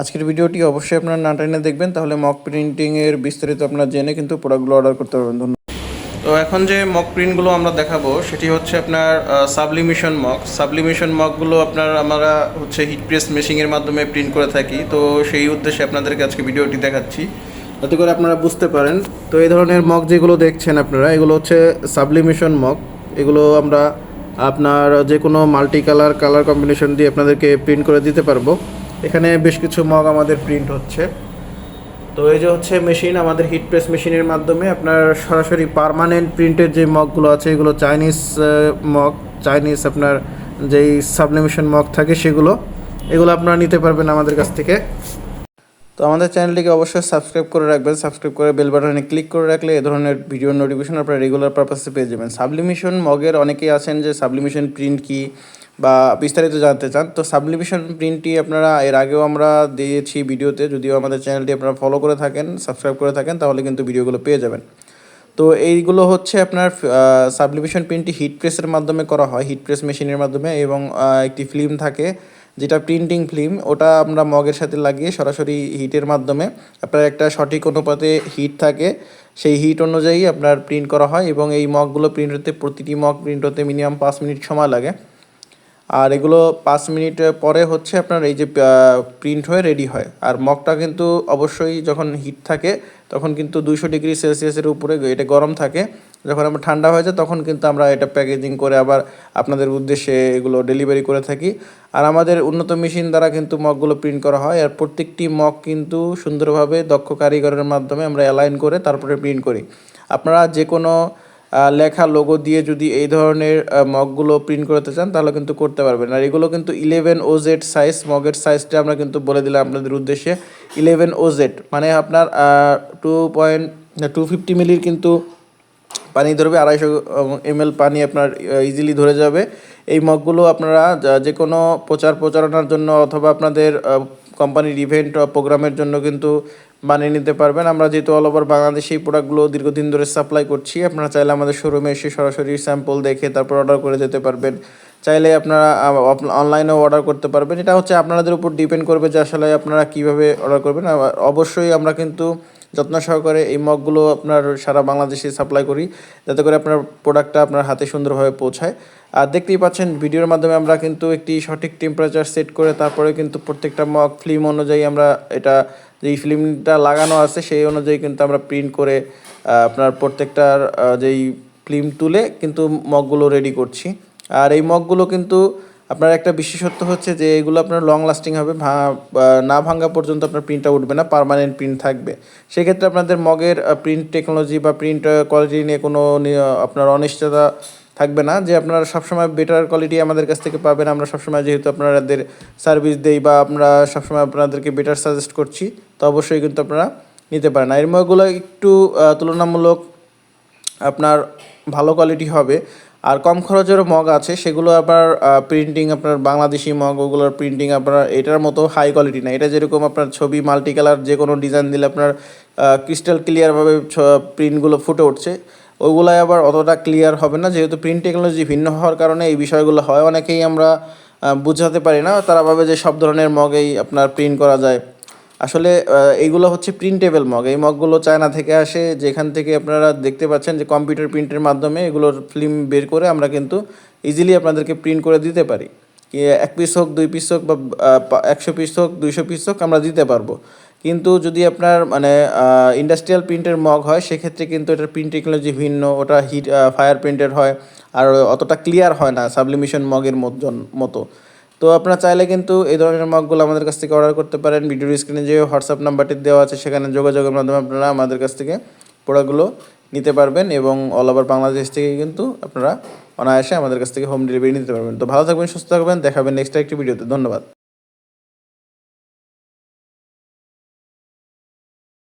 আজকের ভিডিওটি অবশ্যই আপনারা না টেনে দেখবেন, তাহলে মক প্রিন্টিংয়ের বিস্তারিত আপনারা জেনে কিন্তু প্রোডাক্টগুলো অর্ডার করতে পারবেন। ধন্যবাদ। তো এখন যে মক প্রিন্টগুলো আমরা দেখাবো, সেটি হচ্ছে আপনার সাবলিমিশন মক সাবলিমিশন মকগুলো আপনার, আমরা হচ্ছে হিট প্রেস মেশিনের মাধ্যমে প্রিন্ট করে থাকি। তো সেই উদ্দেশ্যে আপনাদেরকে আজকে ভিডিওটি দেখাচ্ছি। যাতে করে আপনারা বুঝতে পারেন। তো এই ধরনের মক যেগুলো দেখছেন আপনারা, এগুলো হচ্ছে সাবলিমিশন মক এগুলো আমরা আপনার যে কোনো মাল্টি কালার কালার কম্বিনেশন দিয়ে আপনাদেরকে প্রিন্ট করে দিতে পারব। এখানে বেশ কিছু মগ আমাদের প্রিন্ট হচ্ছে। তো এই যে হচ্ছে মেশিন আমাদের হিট প্রেস মেশিনের মাধ্যমে আপনার সরাসরি পার্মানেন্ট প্রিন্টের যে মগগুলো আছে, এগুলো চাইনিজ মগ চাইনিজ আপনার যেই সাবলিমেশন মগ থাকে সেগুলো, এগুলো আপনারা নিতে পারবেন আমাদের কাছ থেকে। তো আমাদের চ্যানেলটিকে অবশ্যই সাবস্ক্রাইব করে রাখবেন। সাবস্ক্রাইব করে বেল বাটনে ক্লিক করে রাখলে এ ধরনের ভিডিও নোটিফিকেশন আপনারা রেগুলার পারপাসে পেয়ে যাবেন। সাবলিমেশন মগের অনেকেই আছেন যে সাবলিমেশন প্রিন্ট কি বা বিস্তারিত জানতে চান, তো সাবলিমেশন প্রিন্টটি আপনারা এর আগেও আমরা দিয়েছি ভিডিওতে, যদিও আমাদের চ্যানেলটি আপনারা ফলো করে থাকেন সাবস্ক্রাইব করে থাকেন, তাহলে কিন্তু ভিডিওগুলো পেয়ে যাবেন। তো এইগুলো হচ্ছে আপনার সাবলিমেশন প্রিন্টটি হিট প্রেসের মাধ্যমে করা হয়, হিট প্রেস মেশিনের মাধ্যমে এবং একটি ফিল্ম থাকে, যেটা প্রিন্টিং ফিল্ম, ওটা আমরা মগের সাথে লাগিয়ে সরাসরি হিটের মাধ্যমে, আপনার একটা সঠিক অনুপাতে হিট থাকে, সেই হিট অনুযায়ী আপনার প্রিন্ট করা হয় এবং এই মগগুলো প্রিন্ট হতে, প্রতিটি মগ প্রিন্ট হতে মিনিমাম পাঁচ মিনিট সময় লাগে। আর এগুলো পাঁচ মিনিট পরে হচ্ছে আপনার এই যে প্রিন্ট হয়ে রেডি হয়। আর মগটা কিন্তু অবশ্যই যখন হিট থাকে, তখন কিন্তু দুইশো ডিগ্রি সেলসিয়াসের উপরে এটা গরম থাকে। যখন আমরা ঠান্ডা হয়ে যায়, তখন কিন্তু আমরা এটা প্যাকেজিং করে আবার আপনাদের উদ্দেশ্যে এগুলো ডেলিভারি করে থাকি। আর আমাদের উন্নত মেশিন দ্বারা কিন্তু মগগুলো প্রিন্ট করা হয়। আর প্রত্যেকটি মগ কিন্তু সুন্দরভাবে দক্ষ কারিগরের মাধ্যমে আমরা অ্যালাইন করে তারপরে প্রিন্ট করি। আপনারা যে কোনো লেখা লোগো দিয়ে যদি এই ধরনের মগগুলো প্রিন্ট করতে চান, তাহলে কিন্তু করতে পারবেন। আর এগুলো কিন্তু ইলেভেন ও জেড সাইজ মগের সাইজটা আমরা কিন্তু বলে দিলাম আপনাদের উদ্দেশ্যে। ইলেভেন ও জেড মানে আপনার টু পয়েন্ট টু ফিফটি মিলির কিন্তু পানি ধরবে, আড়াইশো এমএল পানি আপনার ইজিলি ধরে যাবে। এই মগগুলো আপনারা, যে কোনো প্রচার প্রচারণার জন্য অথবা আপনাদের কোম্পানির ইভেন্ট প্রোগ্রামের জন্য কিন্তু বানিয়ে নিতে পারবেন। আমরা যেহেতু অল ওভার বাংলাদেশে এই প্রোডাক্টগুলো দীর্ঘদিন ধরে সাপ্লাই করছি, আপনারা চাইলে আমাদের শোরুমে এসে সরাসরি স্যাম্পল দেখে তারপর অর্ডার করে যেতে পারবেন। চাইলে আপনারা অনলাইনেও অর্ডার করতে পারবেন। এটা হচ্ছে আপনাদের উপর ডিপেন্ড করবে যে আসলে আপনারা কীভাবে অর্ডার করবেন। অবশ্যই আমরা কিন্তু যত্ন সহকারে এই মগগুলো আপনার সারা বাংলাদেশে সাপ্লাই করি, যাতে করে আপনার প্রোডাক্টটা আপনার হাতে সুন্দরভাবে পৌঁছায়। আর দেখতেই পাচ্ছেন, ভিডিওর মাধ্যমে আমরা কিন্তু একটি সঠিক টেম্পারেচার সেট করে তারপরে কিন্তু প্রত্যেকটা মগ ফিল্ম অনুযায়ী আমরা এটা যেই ফিল্মটা লাগানো আছে সেই অনুযায়ী কিন্তু আমরা প্রিন্ট করে আপনার প্রত্যেকটার যেই ফিল্ম তুলে কিন্তু মগগুলো রেডি করছি। আর এই মগগুলো কিন্তু আপনার একটা বিশেষত্ব হচ্ছে যে এগুলো আপনার লং লাস্টিং হবে না ভাঙা পর্যন্ত আপনার প্রিন্টটা উঠবে না পার্মানেন্ট প্রিন্ট থাকবে। সেক্ষেত্রে আপনাদের মগের প্রিন্ট টেকনোলজি বা প্রিন্ট কোয়ালিটি নিয়ে কোনো আপনার অনিশ্চয়তা থাকবে না, যে আপনারা সবসময় বেটার কোয়ালিটি আমাদের কাছ থেকে পাবেন। আমরা সবসময় যেহেতু আপনাদের সার্ভিস দেই বা আমরা সবসময় আপনাদেরকে বেটার সাজেস্ট করছি, তো অবশ্যই কিন্তু আপনারা নিতে পারেন। আর মগগুলো একটু তুলনামূলক আপনার ভালো কোয়ালিটি হবে। আর কম খরচের মগ আছে, সেগুলো আবার প্রিন্টিং আপনার বাংলাদেশি মগ, ওগুলোর প্রিন্টিং আপনার এটার মতো হাই কোয়ালিটি না। এটা যেরকম আপনার ছবি মাল্টি কালার যে কোনো ডিজাইন দিলে আপনার ক্রিস্টাল ক্লিয়ারভাবে প্রিন্টগুলো ফুটে উঠছে ওইগুলাই আবার অতটা ক্লিয়ার হবে না। যেহেতু প্রিন্ট টেকনোলজি ভিন্ন হওয়ার কারণে এই বিষয়গুলো হয়, অনেকেই আমরা বুঝাতে পারি না। তারা ভাবে যে সব ধরনের মগেই আপনার প্রিন্ট করা যায়। আসলে এইগুলো হচ্ছে প্রিন্টেবল মগ এই মগগুলো চায়না থেকে আসে, যেখান থেকে আপনারা দেখতে পাচ্ছেন যে কম্পিউটার প্রিন্টের মাধ্যমে এগুলোর ফিল্ম বের করে আমরা কিন্তু ইজিলি আপনাদেরকে প্রিন্ট করে দিতে পারি। এক পিস হোক, দুই পিস হোক বা একশো পিস হোক, দুইশো পিস হোক আমরা দিতে পারব। কিন্তু যদি আপনার মানে ইন্ডাস্ট্রিয়াল প্রিন্টের মগ হয়, সেক্ষেত্রে কিন্তু এটার প্রিন্ট টেকনোলজি ভিন্ন, ওটা হিট ফায়ার প্রিন্টের হয়, আর অতটা ক্লিয়ার হয় না সাবলিমিশন মগের মতো। তো আপনারা চাইলে কিন্তু এই ধরনের মগগুলো আমাদের কাছ থেকে অর্ডার করতে পারেন। ভিডিওর স্ক্রিনে যে হোয়াটসঅ্যাপ নাম্বারটি দেওয়া আছে, সেখানে যোগাযোগের মাধ্যমে আপনারা আমাদের কাছ থেকে প্রোডাক্টগুলো নিতে পারবেন এবং অল ওভার বাংলাদেশ থেকে কিন্তু আপনারা অনায়াসে আমাদের কাছ থেকে হোম ডেলিভারি নিতে পারবেন। তো ভালো থাকবেন, সুস্থ থাকবেন, দেখাবেন নেক্সট একটি ভিডিওতে ধন্যবাদ।